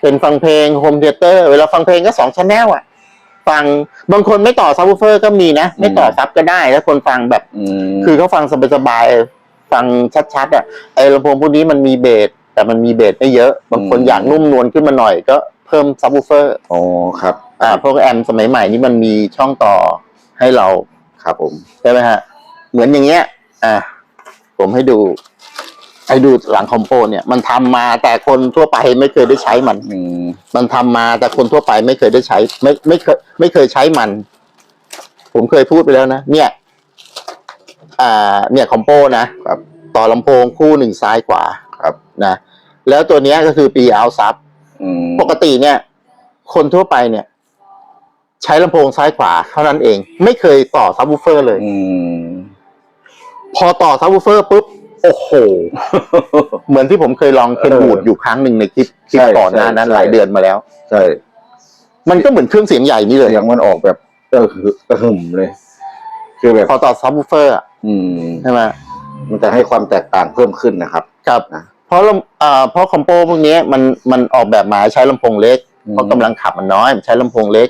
เป็นฟังเพลงโฮมเทเตอร์เวลาฟังเพลงก็สองชั้นแนลอะ ฟังบางคนไม่ต่อซับวูเฟอร์ก็มีนะ ไม่ต่อซับก็ได้ถ้าคนฟังแบบอืมคือเขาฟังสบายๆฟังชัดๆอะไอ้ลำโพงพวกนี้มันมีเบสแต่มันมีเบสไม่เยอะ บางคนอยากนุ่มนวลขึ้นมาหน่อยก็เพิ่มซับวูเฟอร์อ๋อครับ อ่าพวกแอมสมัยใหม่นี่มันมีช่องต่อให้เราครับผมใช่ไหมฮะเหมือนอย่างเงี้ย อ่าผมให้ดู ให้ดูหลังคอมโพเนี่ยมันทำมาแต่คนทั่วไปไม่เคยได้ใช้มัน อืมมันทำมาแต่คนทั่วไปไม่เคยได้ใช้ ไม่ไม่เคยไม่เคยใช้มัน ผมเคยพูดไปแล้วนะเนี่ย อ่า เนี่ยคอมโพนะครับ ต่อลำโพงคู่หนึ่งซ้ายขวาครับ นะแล้วตัวเนี้ยก็คือปีเอาซับอืมปกติเนี่ย คนทั่วไปเนี่ย ใช้ลำโพงซ้ายขวาเท่านั้นเอง ไม่เคยต่อซับวูเฟอร์เลย อืมพอต่อซับวูเฟอร์ปุ๊บ โอ้โห เหมือนที่ผมเคยลองเคนบูดอยู่ครั้งหนึ่งในคลิปคลิปใช่ก่อนหน้านั้นใช่ หลายเดือนมาแล้ว ใช่มันก็เหมือนเครื่องเสียงใหญ่นี่เลยเสียงมันออกแบบเออคือเออหึมเลย คือแบบพอต่อซับวูเฟอร์อะอืม ใช่ไหมมันจะให้ความแตกต่างเพิ่มขึ้นนะครับ ครับนะ เพราะลำเอ่อเพราะคอมโปพวกนี้มันมันออกแบบมาใช้ลำโพงเล็ก เพราะกำลังขับมันน้อยมันใช้ลำโพงเล็ก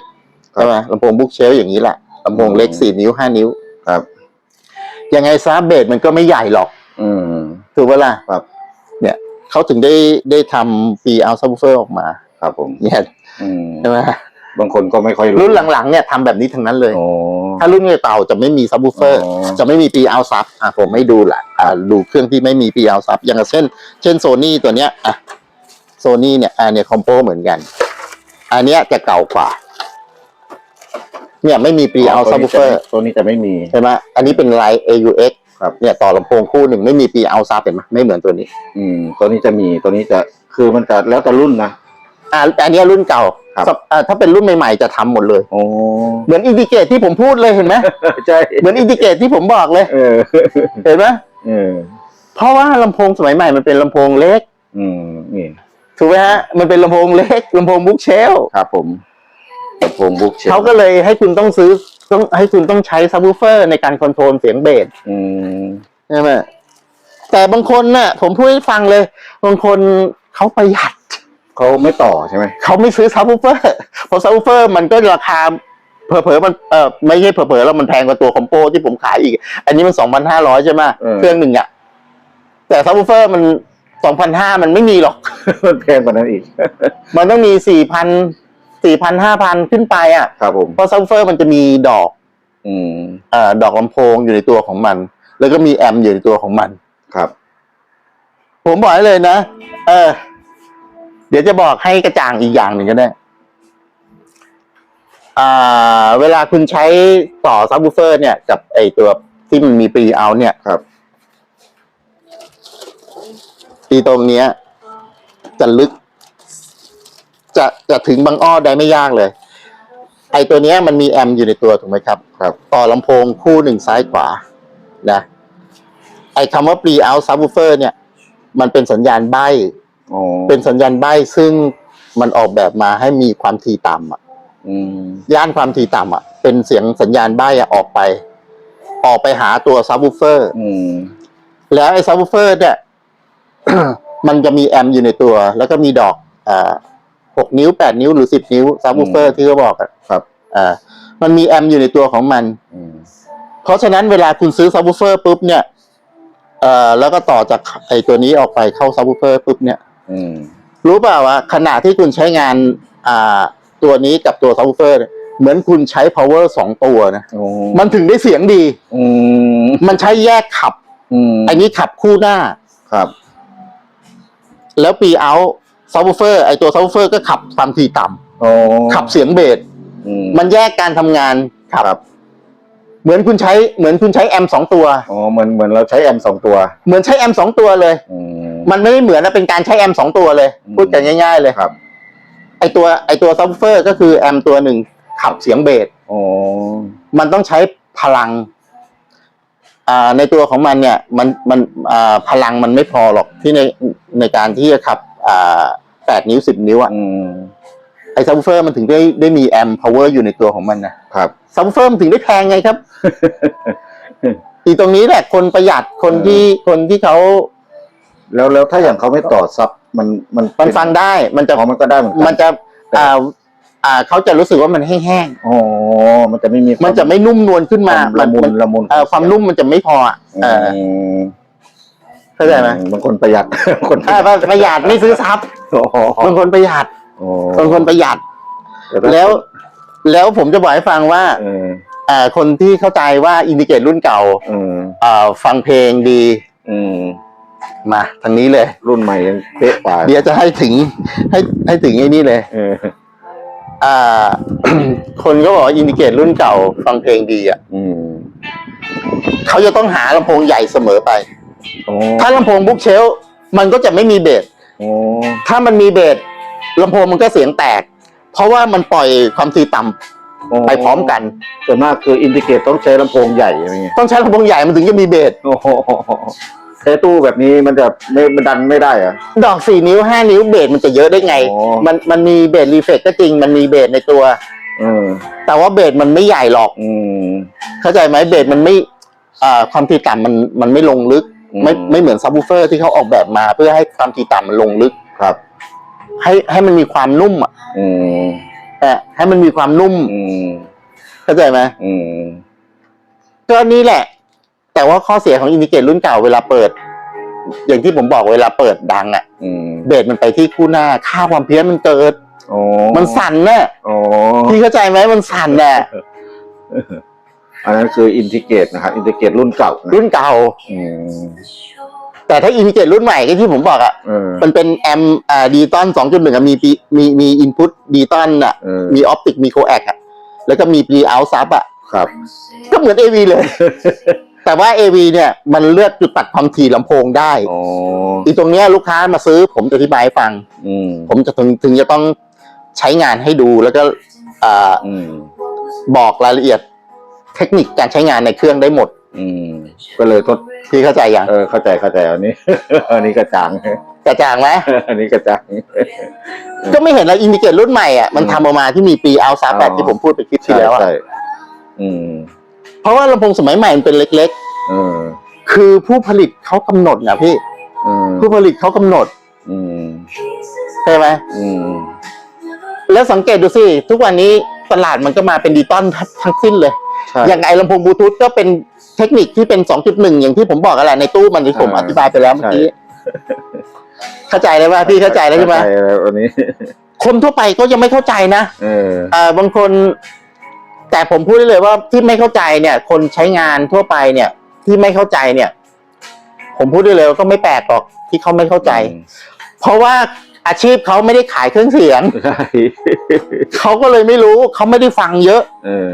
ครับใช่ไหมลำโพงบุ๊กเชลอย่างนี้แหละลำโพงเล็กอืม สี่นิ้วห้านิ้ว ครับ ยังไงซาเบสมันก็ไม่ใหญ่หรอก อืมถูกเวลาครับเนี่ยเขาถึงได้ได้ทำปีเอาซับวูเฟอร์ออกมา ครับผมเนี่ยอืมใช่ไหมบางคนก็ไม่ค่อยรู้รุ่นหลังๆเนี่ยทำแบบนี้ทั้งนั้นเลย โอ้ ถ้ารุ่นเก่าๆจะไม่มีซับวูเฟอร์ อ๋อ จะไม่มีปีเอาซับอะผมไม่ดูแหละอ่าดูเครื่องที่ไม่มีปีเอาซับอย่างเช่น เช่นโซนี่ตัวเนี้ยอะโซนี่เนี่ยอ่าเนี่ยคอมโปเหมือนกัน อันเนี้ยจะเก่ากว่า เนี่ยไม่มีปีเอาซับวูเฟอร์ ตัวนี้จะไม่มี ใช่ไหมอันนี้เป็นไลน์ AUX ครับเนี่ยต่อลำโพงคู่หนึ่งไม่มีปีเอาซับเห็นไหมไม่เหมือนตัวนี้ อืม ตัวนี้จะมีตัวนี้จะคือมันจะแล้วแต่รุ่นนะ อ่าอันเนี้ยรุ่นเก่าครับ สับอ่าถ้าเป็นรุ่นใหม่ๆจะทำหมดเลย โอ้ เหมือนอินดิเกตที่ผมพูดเลยเห็นไหม ใช่เหมือนอินดิเกตที่ผมบอกเลย เออเห็นไหมเออเพราะว่าลำโพงสมัยใหม่มันเป็นลำโพงเล็กอืมนี่ถูกไหมฮะมันเป็นลำโพงเล็กลำโพงบุ๊กเชลครับผมลำโพงบุ๊กเชลเขาก็เลยให้คุณต้องซื้อ ต้องให้คุณต้องใช้ซับวูเฟอร์ในการคอนโทรลเสียงเบสอืมใช่ไหมแต่บางคนน่ะ ผมพูดให้ฟังเลย บางคนเขาประหยัด เขาไม่ต่อใช่ไหมเขาไม่ซื้อซับวูเฟอร์เพราะซับวูเฟอร์มันก็ราคาเผลอๆมันเออไม่ใช่เผลอๆแล้วมันแพงกว่าตัวคอมโปที่ผมขายอีก อันนี้มันสองพันห้าร้อยใช่ไหมเครื่องหนึ่งอะแต่ซับวูเฟอร์มันสองพันห้ามันไม่มีหรอก มันแพงกว่านั้นอีก มันต้องมีสี่พัน สี่พันห้าพันขึ้นไปอะครับผมเพราะซับวูเฟอร์มันจะมีดอก อืมเอ่อดอกลำโพงอยู่ในตัวของมัน แล้วก็มีแอมป์อยู่ในตัวของมัน ครับ ผมบอกให้เลยนะ เออ เดี๋ยวจะบอกให้กระจ่างอีกอย่างหนึ่งก็ได้ อ่า เวลาคุณใช้ต่อซับวูเฟอร์เนี่ย กับไอตัวที่มันมีปรีเอาเนี่ยครับอีตรงเนี้ย จะลึก จะจะถึงบางอ้อได้ไม่ยากเลย ไอตัวเนี้ยมันมีแอมป์อยู่ในตัวถูกไหมครับ ครับ ต่อลำโพงคู่หนึ่งซ้ายขวา นะ ไอ้คำว่า pre out subwoofer เนี่ย มันเป็นสัญญาณใบ้อ๋อเป็นสัญญาณใบ้ซึ่งมันออกแบบมาให้มีความถี่ต่ำอะอืมย่านความถี่ต่ำอะ เป็นเสียงสัญญาณใบ้อะออกไป ออกไปหาตัว subwoofer อืมแล้วไอ้ subwoofer เนี่ย มันจะมีแอมป์อยู่ในตัว แล้วก็มีดอกอ่า หกนิ้วแปดนิ้วหรือสิบนิ้ว subwoofer ที่เขาบอกอะครับอ่ามันมีแอมป์อยู่ในตัวของมันอืมเพราะฉะนั้นเวลาคุณซื้อซับวูเฟอร์ปุ๊บเนี่ยเอ่อแล้วก็ต่อจากไอตัวนี้ออกไปเข้าซับวูเฟอร์ปุ๊บเนี่ยอืมรู้เปล่าว่าขณะที่คุณใช้งาน อ่า ตัวนี้กับตัวซับวูเฟอร์เนี่ยเหมือนคุณใช้ power สองตัวนะโอ้มันถึงได้เสียงดีอืมมันใช้แยกขับอืมอันนี้ขับคู่หน้าครับ แล้วปีเอา ซับวูเฟอร์ไอตัวซับวูเฟอร์ก็ขับความถี่ต่ำโอ้ขับเสียงเบสอืมมันแยกการทำงานครับเหมือนคุณใช้เหมือนคุณใช้แอมสองตัว อ๋อเหมือนเหมือนเราใช้แอมสองตัวเหมือนใช้แอมสองตัวเลย อืม มันไม่ได้เหมือนนะเป็นการใช้แอมสองตัวเลย อืมพูดกันง่าย ๆ เลยครับ ไอตัวไอตัวซับเฟอร์ก็คือแอมตัวหนึ่งขับเสียงเบสโอ้มันต้องใช้พลังอ่าในตัวของมันเนี่ย มันมันอ่าพลังมันไม่พอหรอกที่ในในการที่จะขับอ่า แปดนิ้วสิบนิ้วอะอืมไอซับเฟอร์มันถึงได้ได้มีแอมพาวเวอร์อยู่ในตัวของมันนะครับซับเฟอร์มันถึงได้แพงไงครับ อีตรงนี้แหละคนประหยัดคนที่คนที่เขาแล้วแล้วถ้าอย่างเขาไม่ต่อซับมันมันมันฟังได้มันจะอ๋อมันก็ได้เหมือนกัมันจะอ่าอ่าเขาจะรู้สึกว่ามันแห้งอ๋อ มันจะไม่มีๆมันจะไม่นุ่มนวลขึ้นมามาละมุนมันละมุนเอ่อความนุ่มมันจะไม่พออะ เออมเข้าใจไหมบางคนประหยัดคนอ่าประหยัดไม่ซื้อซับโอ้โหบางคนประหยัดโอ้บางคนประหยัด แล้วแล้วผมจะบอกให้ฟังว่าเอออ่าคนที่เข้าใจว่าอินดิเกตรุ่นเก่าเอออ่าฟังเพลงดีอืมมาทางนี้เลย รุ่นใหม่ยังเป๊ะกว่าเดี๋ยวจะให้ถึง ให้ให้ถึงไอ้นี่เลยเอออ่า คนก็บอกว่าอินดิเกตรุ่นเก่า ฟังเพลงดีอะอืมเขาจะต้องหาลำโพงใหญ่เสมอไป โอ้ถ้าลำโพงบุ๊กเชลฟ์มันก็จะไม่มีเบสโอ้ถ้ามันมีเบสลำโพงมันก็เสียงแตก เพราะว่ามันปล่อยความถี่ต่ำไปพร้อมกัน ส่วนมากคืออินดิเกตต้องใช้ลำโพงใหญ่อะไรเงี้ยต้องใช้ลำโพงใหญ่มันถึงจะมีเบส โอ้โหใช้ตู้แบบนี้มันจะไม่มันดันไม่ได้เหรอะ ดอกสี่นิ้วห้านิ้วเบสมันจะเยอะได้ไง อ๋อ มันมันมีเบสรีเฟกก็จริงมันมีเบสในตัว เออแต่ว่าเบสมันไม่ใหญ่หรอก อืมเข้าใจไหมเบสมันไม่อ่าความถี่ต่ำมันมันไม่ลงลึกอืม ไม่ไม่เหมือนซับวูเฟอร์ที่เขาออกแบบมา เพื่อให้ความถี่ต่ำมันลงลึกครับ ให้ให้มันมีความนุ่มอะอืมแต่ให้มันมีความนุ่มอืมเข้าใจไหมอืมก็นี่แหละ แต่ว่าข้อเสียของอินดิเกตรุ่นเก่าเวลาเปิด อย่างที่ผมบอกเวลาเปิดดังอะอืมเบสมันไปที่คู่หน้า ค่าความเพี้ยนมันเกิด โอ้มันสั่นน่ะโอ้พี่เข้าใจไหมมันสั่นน่ะ อันนั้นคืออินทิเกตนะครับอินทิเกตรุ่นเก่านะรุ่นเก่า อืมแต่ถ้าอินดิเกตรุ่นใหม่ก็ที่ผมบอกอะเออ มันเป็นแอมอ่าดีตอนสองจุดหนึ่งมีปีมีมีอินพุตดีตอนอะเออ มีออปติกมีโคแอคอะแล้วก็มีปรีเอาซับอะครับ ก็เหมือน AV เลย แต่ว่า AV เนี่ย มันเลือกจุดตัดความถี่ลำโพงได้อ๋อ อีตรงเนี้ยลูกค้ามาซื้อผมจะอธิบายให้ฟัง อืม ผมจะถึงถึงจะต้องใช้งานให้ดูแล้วก็อ่าอืม บอกรายละเอียด เทคนิคการใช้งานในเครื่องได้หมด อืมก็เลยทดพี่เข้าใจยังเออเข้าใจเข้าใจอันนี้ อันนี้กระจ่าง กระจ่างไหมอันนี้กระจ่าง ก็ไม่เห็นแล้วอินดิเกตรุ่นใหม่อะมันอืมทำออกมาที่มีปีเอาซับแบบอ๋อที่ผมพูดไปคลิปที่ใช่แล้วอะใช่อืมเพราะว่าลำโพงสมัยใหม่มันเป็นเล็ก เออๆ คือผู้ผลิตเขากำหนดนะพี่ อืมผู้ผลิตเขากำหนดอืมใช่ไหมอืมแล้วสังเกตดูสิ ทุกวันนี้ตลาดมันก็มาเป็นดิจิตอลทั้งสิ้นเลย ใช่อย่างไอลำโพงบลูทูธก็เป็นเทคนิคที่เป็น 2.1 อย่างที่ผมบอกกันแหละในตู้มันที่ผมอ่า อธิบายไปแล้วเมื่อกี้ใช่เข้าใจเลยว่าพี่เข้าใจแล้วใช่ไหมเข้าใจแล้วอันนี้ คนทั่วไปก็ยังไม่เข้าใจนะเอออ่าบางคน แต่ผมพูดได้เลยว่าที่ไม่เข้าใจเนี่ย คนใช้งานทั่วไปเนี่ย ที่ไม่เข้าใจเนี่ย ผมพูดได้เลยว่าก็ไม่แปลกหรอกที่เขาไม่เข้าใจ เพราะว่าอาชีพเขาไม่ได้ขายเครื่องเสียง ใช่เขาก็เลยไม่รู้เขาไม่ได้ฟังเยอะ เออ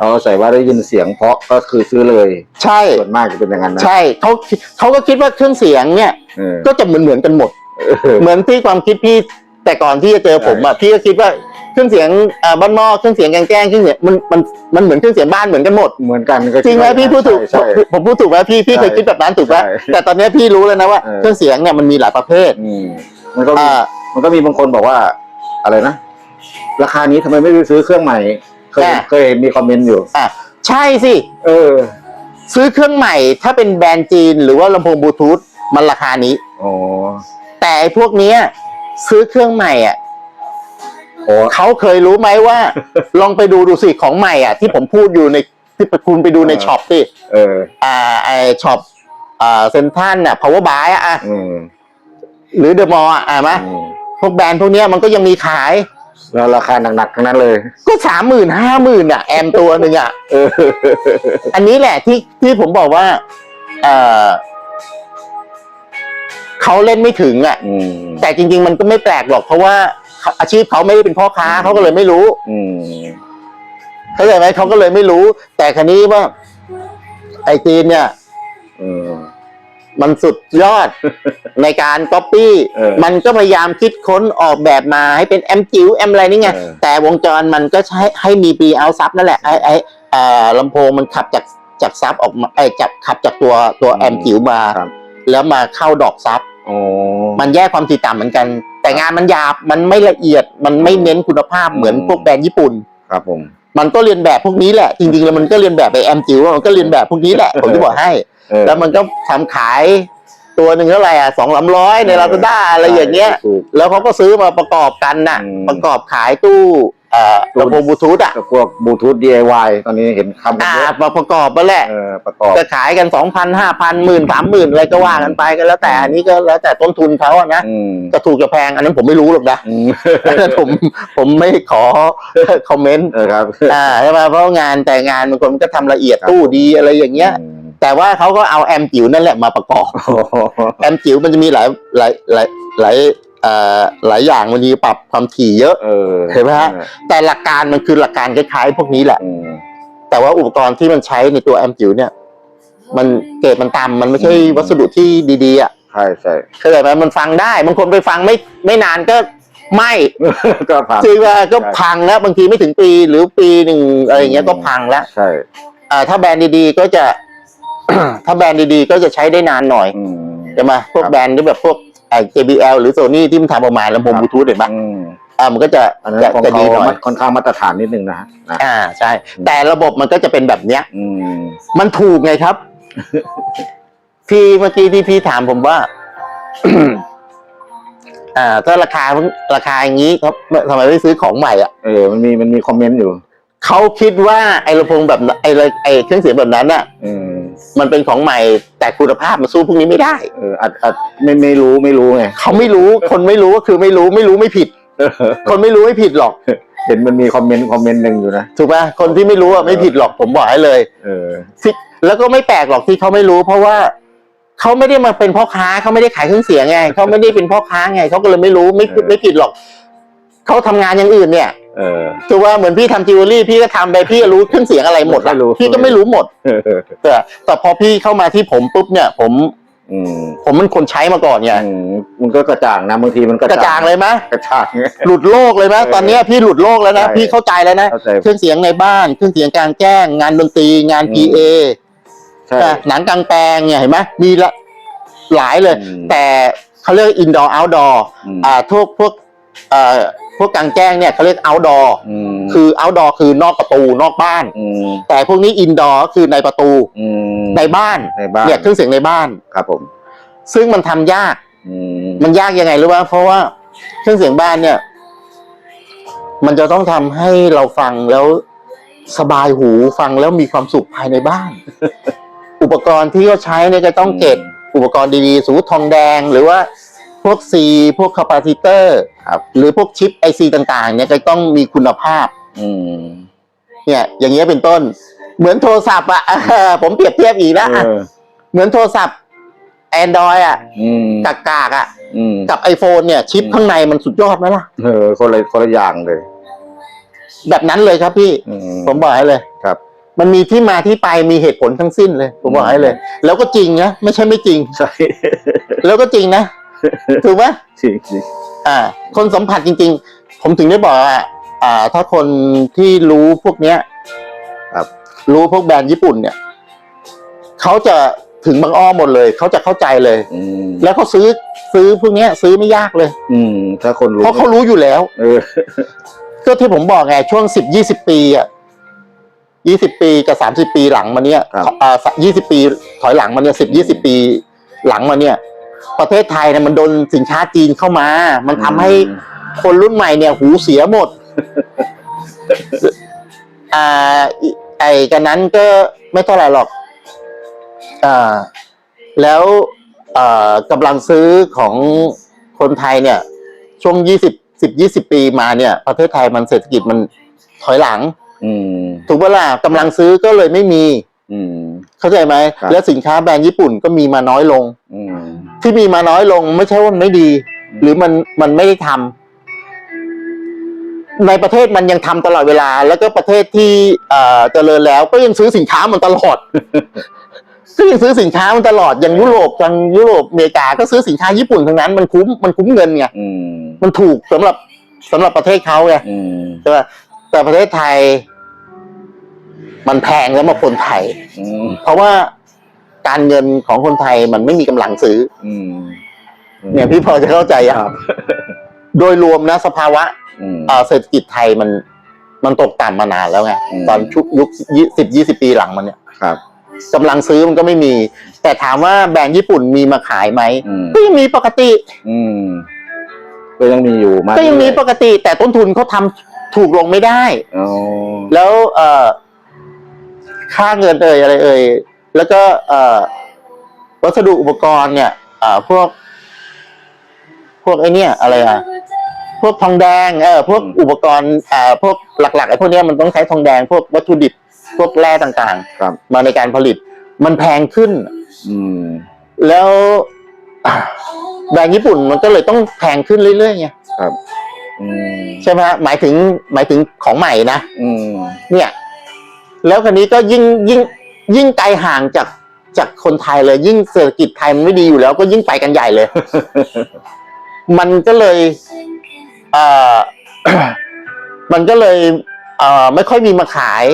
เขาใส่ว่าได้ยินเสียงเพราะก็คือซื้อเลย ใช่ส่วนมากจะเป็นอย่างนั้นนะ ใช่เขาเขาก็คิดว่าเครื่องเสียงเนี่ยเออ ก็จะเหมือนเหมือนกันหมดเออเหมือนที่ความคิดพี่แต่ก่อนที่จะเจอผมอะพี่ก็คิดว่าเครื่องเสียงอ่าบ้านนอกเครื่องเสียงแกงแกล้งเครื่องเสียงมันมันมันเหมือนเครื่องเสียงบ้านเหมือนกันหมด เหมือนกันก็จริงไหมคิพี่พูดถูกใช่ผมผมพูดถูกไหมพี่พี่ใช่เคยคิดแบบนั้นถูกไหมใช่แต่ตอนนี้พี่รู้แล้วนะว่าเออ เครื่องเสียงเนี่ยมันมีหลายประเภทอืมมันก็มีอ่า มันก็มีบางคนบอกว่า อะไรนะ ราคานี้ทำไมไม่ไปซื้อเครื่องใหม่ เคยอะ เคยมีคอมเมนต์อยู่ อะใช่สิ เออซื้อเครื่องใหม่ถ้าเป็นแบรนด์จีนหรือว่าลำโพงบลูทูธมันราคานี้อ๋อแต่ไอ้พวกเนี้ยซื้อเครื่องใหม่อะโอ้เขาเคยรู้ไหมว่า ลองไปดูดูสิของใหม่อะ ที่ผมพูดอยู่ในที่คุณไปดูในช็อปสิเออ อ่าไอช็อปอ่าเซนทันอะ power buy อะอะ อืมหรือเดอะมอลล์อะอะมะอืมพวกแบรนด์พวกเนี้ยมันก็ยังมีขาย แล้วราคาหนักๆทั้งนั้นเลย ก็สามหมื่นห้าหมื่นอะ แอมตัวหนึ่งอะ เออ อันนี้แหละที่ที่ผมบอกว่า เออเขาเล่นไม่ถึงอะ อืมแต่จริง ๆ มันก็ไม่แปลกหรอก เพราะว่าอาชีพเขาไม่ได้เป็นพ่อค้าเขาก็เลยไม่รู้ อืมเข้าใจไหมเขาก็เลยไม่รู้ แต่คันนี้ว่า ไอจีนเนี่ยเออ มันสุดยอดในการก๊อปปี้เออมันก็พยายามคิดค้นออกแบบมาให้เป็นแอมจิ๋วแอมอะไรนี่ไงเออแต่วงจรมันก็ใช้ให้มีปีเอาซับนั่นแหละไอไอเอ่อลำโพงมันขับจากจากซับออกมาไอจากขับจากตัวตัวแอมจิ๋วมาครับแล้วมาเข้าดอกซับอ๋อมันแยกความถี่ต่ำเหมือนกัน แต่งานมันหยาบมันไม่ละเอียดมันไม่เน้นคุณภาพเหมือนอืมพวกแบรนด์ญี่ปุ่นครับผมมันก็เรียนแบบพวกนี้แหละ จริงๆแล้วมันก็เรียนแบบไปแอมจิ๋วมันก็เรียนแบบพวกนี้แหละผมจะบอกให้ เออ แล้วมันก็ทำขายตัวหนึ่งเท่าไหร่อะสองสามร้อยในลาซาด้าอะไรอย่างเงี้ย ถูก แล้วเขาก็ซื้อมาประกอบกันน่ะ อืมประกอบขายตู้เอ่อตู้ ลำโพงบลูทูธอะกับพวกบลูทูธ DIY ตอนนี้เห็นคำกันอ่าเยอะมาประกอบมาแหละเออประกอบ จะขายกันสองพันห้าพันหมื่นสามหมื่นอะไรก็ว่ากันไปก็แล้วแต่อันนี้ก็แล้วแต่ต้นทุนเขาอะนะอืมจะถูกจะแพงอันนั้นผมไม่รู้หรอกนะ อืมอันนั้นผมผมไม่ขอ คอมเมนต์ เออครับ อ่าใช่ไหมเพราะงานแต่งานบางคนมันก็ทำละเอียดครับตู้ดีอะไรอย่างเงี้ย อืม แต่ว่าเขาก็เอาแอมจิ๋วนั่นแหละมาประกอบโอ้โหแอมจิ๋วมันจะมีหลายหลายหลายหลายเอ่อหลายอย่างมันมีปรับความถี่เยอะเออเห็นไหมฮะแต่หลักการมันคือหลักการคล้ายๆพวกนี้แหละอืมแต่ว่าอุปกรณ์ที่มันใช้ในตัวแอมจิ๋วเนี่ย มันเกรดมันต่ำมันไม่ใช่อืมวัสดุที่ดีๆอะใช่ใช่เข้าใจไหมมันฟังได้บางคนไปฟังไม่ไม่นานก็ไหม่ก็ผ่านจริงว่าก็ใช่พังแล้วบางทีไม่ถึงปีหรือปีหนึ่งอะไรอย่างเงี้ยก็พังแล้วใช่อ่าถ้าแบรนด์ดีๆก็จะ ถ้าแบรนด์ดีๆ ก็จะใช้ได้นานหน่อยอืมใช่ไหมพวกครับแบรนด์ที่แบบพวกไอ้ JBL หรือ Sony ที่มันทำออกมาลำโพงครับบลูทูธเห็นปะอืมอ่ามันก็จะอันนั้นจะของจะเขาดีหน่อยค่อนข้างมาตรฐานนิดนึงนะฮะนะอ่าใช่ แต่ระบบมันก็จะเป็นแบบเนี้ยอืมมันถูกไงครับ พี่เมื่อกี้ที่พี่ถามผมว่าอ่าถ้าราคาราคาอย่างนี้ครับทำไมไม่ซื้อของใหม่อะเออมันมีมันมีคอมเมนต์อยู่เขาคิดว่าไอ้ลำโพงแบบนั้นไอ้ไอ้เครื่องเสียงแบบนั้นอะอื มมันเป็นของใหม่แต่คุณภาพมันสู้พวกนี้ไม่ได้ เอออาจอาจไม่ไม่รู้ไม่รู้ไง เขาไม่รู้ คนไม่รู้ก็คือไม่รู้ไม่รู้ไม่ผิด คนไม่รู้ไม่ผิดหรอก เห็นมันมีคอมเมนต์คอมเมนต์หนึ่งอยู่นะ ถูกไหมคนที่ไม่รู้อะไม่ผิดหรอกผมบอกให้เลยเออ ที่แล้วก็ไม่แปลกหรอกที่เขาไม่รู้ เพราะว่าเขาไม่ได้มาเป็นพ่อค้าเขาไม่ได้ขายเครื่องเสียงไงเขาไม่ได้เป็นพ่อค้าไงเขาก็เลยไม่รู้ไม่เออ ไม่ผิดหรอกเขาทำงานอย่างอื่นเนี่ย เออถือว่าเหมือนพี่ทำจิวเวลรี่พี่ก็ทำไปพี่ก็รู้เครื่องเสียงอะไรหมดอะไม่รู้ พี่ก็ไม่รู้หมด เออแต่แต่พอพี่เข้ามาที่ผมปุ๊บเนี่ย ผมอืมผมมันคนใช้มาก่อนไงอืมมันก็กระจ่างนะบางทีมันกระกระจ่างเลยไหมกระจ่างไงหลุดโลกเลยไหมเออตอนเนี้ยพี่หลุดโลกแล้วนะ ใช่ พี่เข้าใจแล้วนะเข้าใจเครื่องเสียงในบ้านเครื่องเสียงกลางแจ้ง งานดนตรีงานอืม PA ใช่อะหนังกลางแปลงเนี่ยเห็นไหมมีละหลายเลย อืม แต่เขาเรียกอินดอร์เอาท์ดอร์อืม อ่าพวกพวกเอ่อ พวกกลางแจ้งเนี่ยเขาเรียกเอาท์ดอร์อืมคือเอาท์ดอร์คือนอกประตูนอกบ้าน อืมแต่พวกนี้อินดอร์คือในประตูอืมในบ้านในบ้านเนี่ยเครื่องเสียงในบ้าน ครับผม ซึ่งมันทำยาก อืมมันยากยังไงรู้ป่ะเพราะว่าเครื่องเสียงบ้านเนี่ย มันจะต้องทำให้เราฟังแล้วสบายหูฟังแล้วมีความสุขภายในบ้าน อุปกรณ์ที่เขาใช้เนี่ยก็ต้องเก็บอุปกรณ์ดีๆสมมติทองแดงหรือว่า พวกซีพวกคาปาซิเตอร์ครับหรือพวกชิปไอซีต่างๆ เนี่ยก็ต้องมีคุณภาพ อืม เนี่ยอย่างเงี้ยเป็นต้น เหมือนโทรศัพท์อะผมเปรียบเทียบอีกแล้วอะเออเหมือนโทรศัพท์แอนดรอยอะอืมกากๆอะอืมกับ iPhone เนี่ย ชิปอืมข้างในมันสุดยอดไหมล่ะ เออคนละคนละอย่างเลย แบบนั้นเลยครับพี่ อืผมบอกให้เลยครับ มันมีที่มาที่ไปมีเหตุผลทั้งสิ้นเลย ผมบอกให้เลย แล้วก็จริงนะไม่ใช่ไม่จริง ใช่ แล้วก็จริงนะ ถูกไหมจริงจริงอ่า คนสัมผัสจริง ๆ ผมถึงได้บอกว่าอ่า ถ้าคนที่รู้พวกเนี้ยครับรู้พวกแบรนด์ญี่ปุ่นเนี่ยเขาจะถึงบางอ้อหมดเลย เขาจะเข้าใจเลย อืมแล้วเขาซื้อซื้อพวกเนี้ย ซื้อไม่ยากเลย อืม ถ้าคนรู้เพราะเขารู้อยู่แล้ว เออ ก็ที่ผมบอกไงช่วงสิบยี่สิบปีอะยี่สิบปีกับสามสิบปีหลังมาเนี้ยครับ อ่ายี่สิบปีถอยหลังมาเนี่ยสิบยี่สิบปีหลังมาเนี่ย ประเทศไทยเนี่ยมันโดนสินค้าจีนเข้ามา มันทำให้คนรุ่นใหม่เนี่ยหูเสียหมด อ่าอีไอ้กันนั้นก็ไม่เท่าไหร่หรอกอ่าแล้วอ่ากำลังซื้อของคนไทยเนี่ย ช่วงยี่สิบสิบยี่สิบปีมาเนี่ย ประเทศไทยมันเศรษฐกิจมันถอยหลัง อืม ถูกปะล่ะกำลังซื้อก็เลยไม่มี อืม เข้าใจไหม ครับ แล้วสินค้าแบรนด์ญี่ปุ่นก็มีมาน้อยลง อืม ที่มีมาน้อยลงไม่ใช่ว่ามันไม่ดีอืมหรือมันมันไม่ได้ทำในประเทศมันยังทำตลอดเวลา แล้วก็ประเทศที่เอ่อเจริญแล้วก็ยังซื้อสินค้ามันตลอดก็ยังซื้อสินค้ามันตลอดอย่างยุโรปทางยุโรปอเมริกาก็ซื้อสินค้าญี่ปุ่นทั้งนั้นมันคุ้มมันคุ้มเงินไงอืมมันถูกสำหรับสำหรับประเทศเขาไงอืมใช่ป่ะแต่ประเทศไทย มันแพงแล้วมาคนไทยอืมเพราะว่า การเงินของคนไทยมันไม่มีกำลังซื้อ อืมเนี่ยพี่พอจะเข้าใจยังครับโดยรวมนะสภาวะอืม เอ่อเศรษฐกิจไทยมัน มันตกต่ำมานานแล้วไงอืม ตอนชุกยุคยี่สิบยี่สิบปีหลังมันเนี่ยครับ กำลังซื้อมันก็ไม่มี แต่ถามว่าแบรนด์ญี่ปุ่นมีมาขายไหมอืม ก็ยังมีปกติ อืม ก็ยังมีอยู่มาก็ยังมีเรื่อปกติ แต่ต้นทุนเขาทำถูกลงไม่ได้ อ๋อแล้วเอ่อค่าเงินเอ่ยอะไรเอ่ย แล้วก็เอ่อวัสดุอุปกรณ์เนี่ยเอ่อพวก พวกไอเนี่ยอะไรอะพวกทองแดงเออพวกอุปกรณ์เอ่อพวกหลักๆไอ้พวกเนี้ยมันต้องใช้ทองแดง พวกวัตถุดิบพวกแร่ต่างครับ ๆ มาในการผลิต มันแพงขึ้น อืม แล้วอะแบรนด์ญี่ปุ่นมันก็เลยต้องแพงขึ้นเรื่อยๆไงครับอืมใช่ไหมฮะหมายถึงหมายถึงของใหม่นะ อืม เนี่ย แล้วคันนี้ก็ยิ่งยิ่ง ยิ่งไกลห่างจากจากคนไทยเลย ยิ่งเศรษฐกิจไทยมันไม่ดีอยู่แล้วก็ยิ่งไปกันใหญ่เลย มันก็เลยเอ่อมันก็เลยเอ่อไม่ค่อยมีมาขาย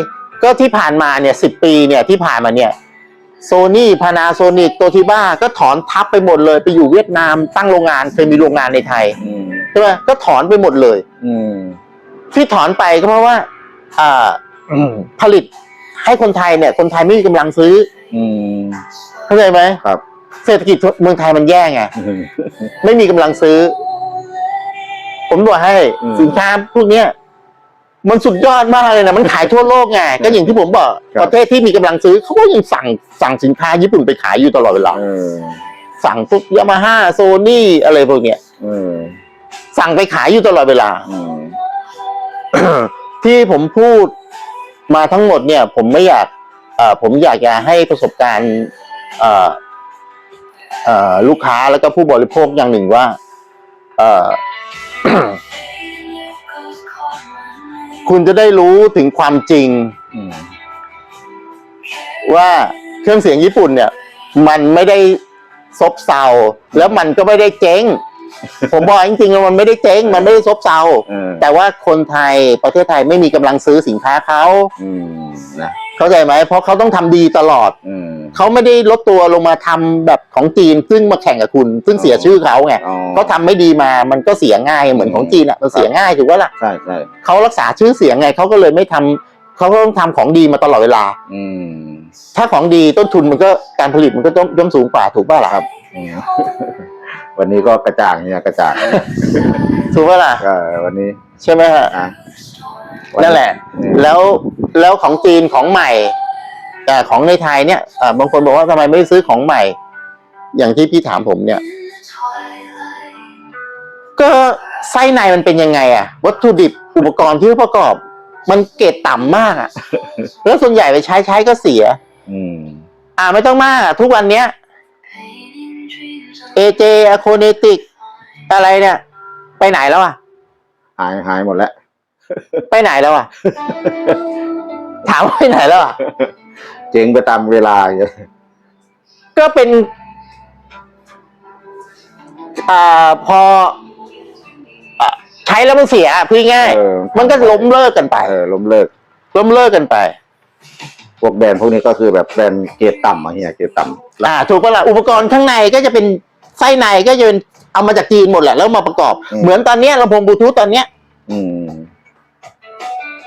ก็ที่ผ่านมาเนี่ยสิบปีเนี่ยที่ผ่านมาเนี่ยโซนี่พานาโซนิกโตทิบ้าก็ถอนทับไปหมดเลย ไปอยู่เวียดนามตั้งโรงงานเคยมีโรงงานในไทยอืมใช่ไหมก็ถอนไปหมดเลย อืมที่ถอนไปก็เพราะว่า อ่าผลิต ให้คนไทยเนี่ย คนไทยไม่มีกำลังซื้ออืมเข้าใจไหมครับเศรษฐกิจเมืองไทยมันแย่ไงอืม ไม่มีกำลังซื้อ ผมบอกให้อืมสินค้าพวกเนี้ยมันสุดยอดมากเลยนะมันขายทั่วโลกไงก็อย่างที่ผมบอกครับ ประเทศที่มีกำลังซื้อเขาก็ยังสั่งสั่งสินค้าญี่ปุ่นไปขายอยู่ตลอดเวลา เออสั่งพวกยามาฮ่าโซนี่อะไรพวกเนี้ยเออสั่งไปขายอยู่ตลอดเวลา อืมที่ผมพูด มาทั้งหมดเนี่ย ผมไม่อยากเอ่อผมอยากจะให้ประสบการณ์เอ่อเอ่อลูกค้าแล้วก็ผู้บริโภคอย่างหนึ่งว่าเออคุณจะได้รู้ถึงความจริง ว่าเครื่องเสียงญี่ปุ่นเนี่ย มันไม่ได้ซบเซาแล้วมันก็ไม่ได้เจ๊ง ผมบอกจริงๆว่ามันไม่ได้เจ๊งมันไม่ได้ซบเซาเออแต่ว่าคนไทยประเทศไทยไม่มีกำลังซื้อสินค้าเขาอืมนะเข้าใจไหมเพราะเขาต้องทำดีตลอดอืมเขาไม่ได้ลดตัวลงมาทำแบบของจีนซึ่งมาแข่งกับคุณ ซึ่งเสียชื่อเขาไงอ๋อเขาทำไม่ดีมามันก็เสียง่ายเหมือนของจีนอะมันเสียง่ายถูกปะล่ะใช่ใช่เขารักษาชื่อเสียงไงเขาก็เลยไม่ทำเขาก็ต้องทำของดีมาตลอดเวลา อืมถ้าของดีต้นทุนมันก็การผลิตมันก็ต้องย่อมสูงกว่าถูกป่ะล่ะครับอืม วันนี้ก็กระจ่างเนี่ยกระจ่างถูกป่ะล่ะก็วันนี้ใช่ไหมฮะอะนั่นแหละอืมแล้วแล้วของจีนของใหม่ แต่ของในไทยเนี่ยอ่าบางคนบอกว่าทำไมไม่ซื้อของใหม่ อย่างที่พี่ถามผมเนี่ย ก็ไส้ในมันเป็นยังไงอะวัตถุดิบอุปกรณ์ที่ประกอบ มันเกรดต่ำมากอะแล้วส่วนใหญ่ไปใช้ใช้ก็เสีย อืม อ่าไม่ต้องมากอะทุกวันเนี้ย AJ a c o n e t i c อะไรเนี่ย ไปไหนแล้วอะหายหายหมดแล้ว ไปไหนแล้วอะถามว่าไปไหนแล้วอะเจ๊งไปตามเวลาอย่างเงี้ยก็เป็นอ่าพออะใช้แล้วมันเสียอะพูดง่ายเออมันก็ล้มเลิกกันไป เออล้มเลิก ล้มเลิกกันไป พวกแบรนด์พวกนี้ก็คือแบบแบรนด์เกรดต่ำอะเฮียเกรดต่ำ อ่า ถูกปะล่ะอุปกรณ์ข้างในก็จะเป็น ไส้ในก็จะเป็นเอามาจากจีนหมดแหละแล้วมาประกอบเหมือนตอนเนี้ยลำโพงบลูทูธตอนเนี้ยอืม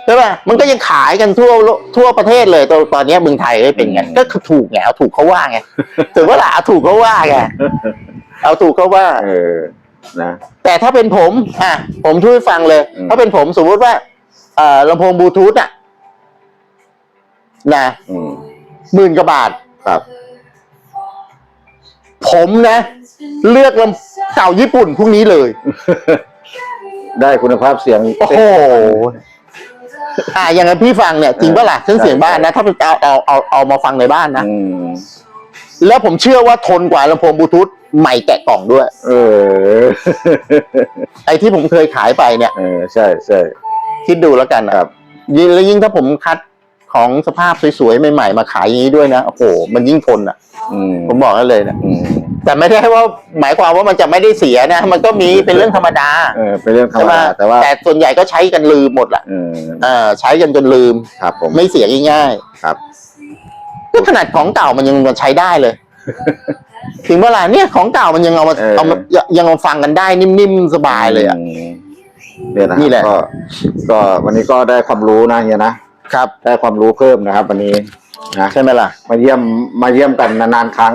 ใช่ป่ะมันก็ยังขายกันทั่วโลทั่วประเทศเลยตอนตอนเนี้ยเมืองไทยก็เป็นไงก็คือถูกไงเอาถูกเขาว่าไงถือว่าล่ะเอาถูกเขาว่าไงเอาถูกเขาว่า เออ นะ แต่ถ้าเป็นผมอะผมช่วยฟังเลย อืม ถ้าเป็นผมสมมติว่าเอ่อลำโพงบลูทูธอะนะอืม หมื่นกว่าบาท ครับ ผมนะ เลือกลำเก่าญี่ปุ่นพวกนี้เลย ได้คุณภาพเสียงโอ้โหอะอย่างนั้นพี่ฟังเนี่ยจริงปะล่ะเครื่องเสียงบ้านนะถ้าเป็นเอาเอาเอาเอามาฟังในบ้านนะอืมแล้วผมเชื่อว่าทนกว่าลำโพงบลูทูธใหม่แกะกล่องด้วย เออ ไอ้ที่ผมเคยขายไปเนี่ย เออ ใช่ใช่ คิดดูแล้วกันนะครับ ยิ่งแล้วยิ่งถ้าผมคัดของสภาพสวยๆใหม่ๆมาขายอย่างนี้ด้วยนะโอ้โหมันยิ่งทนอะ อืมผมบอกได้เลยนะอืม แต่ไม่ได้ว่าหมายความว่ามันจะไม่ได้เสียนะ มันก็มีเป็นเรื่องธรรมดาเออเป็นเรื่องธรรใช่มไหมดาแต่ว่าแต่ส่วนใหญ่ก็ใช้กันลืมหมดแหละเออเออใช้กันจนลืมครับผมไม่เสียง่ายครับๆก็ขนาดของเก่ามันยังมาใช้ได้เลย ถึงเวลาเนี่ยของเก่ามันยังเอามาเออเอามายังเอาฟังกันได้นิ่มๆสบายเลยอะมเนี่ยนะนี่แหละก็ก็ วันนี้ก็ได้ความรู้นะเฮียนะครับ ได้ความรู้เพิ่มนะครับ วันนี้ นะใช่ไหมล่ะ มาเยี่ยมมาเยี่ยมกันนานๆครั้ง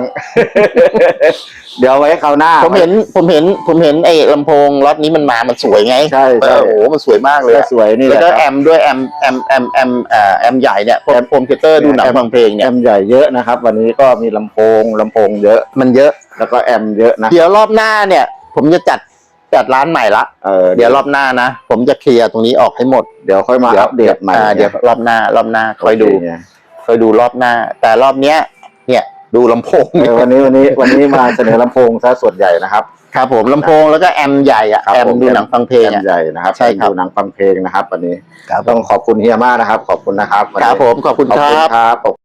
เดี๋ยวไว้คราวหน้า ผมเห็นผมเห็นผมเห็นไอ้ลำโพงล็อตนี้มันมามันสวยไงใช่ใช่ เออโอ้โหมันสวยมากเลยก็อะสวยนี่แหแล้วละก็คแอรับมด้วยแอมแอมแอมแอมเอ่อแอมใหญ่เนี่ยพวกโฮมเทเตอร์ดูหนังแอมฟังเพลงแอเนี่ยมใหญ่เยอะนะครับ วันนี้ก็มีลำโพงลำโพงเยอะ มันเยอะ แล้วก็แอมเยอะนะเดี๋ยวรอบหน้าเนี่ย ผมจะจัดจัดร้านใหม่ละ เออเดี๋ยวรอบหน้านะ ผมจะเคลียร์ตรงนี้ออกให้หมดเดี๋ยวค่อยมาอัปเดตใหม่อ่าเดี๋ยวรอบหน้า รอบหน้าคอยดู โเค ไงคอยดูรอบหน้า แต่รอบเนี้ย เนี่ยดูลำโพง เออวันนี้วันนี้วันนี้มาเสนอลำโพงซะส่วนใหญ่นะครับ ครับผมลำโพงแล้วก็แอมใหญ่อะครับแอมผมดูหนังฟังเพลงแอมอะ ใหญ่นะครับใช่ครับดูหนังฟังเพลงนะครับ วันนี้ ครับผต้องมขอบคุณเฮียมากนะครับ ขอบคุณนะครับวันคนี้รับผมขอบคุณขอบคคุณรับครับ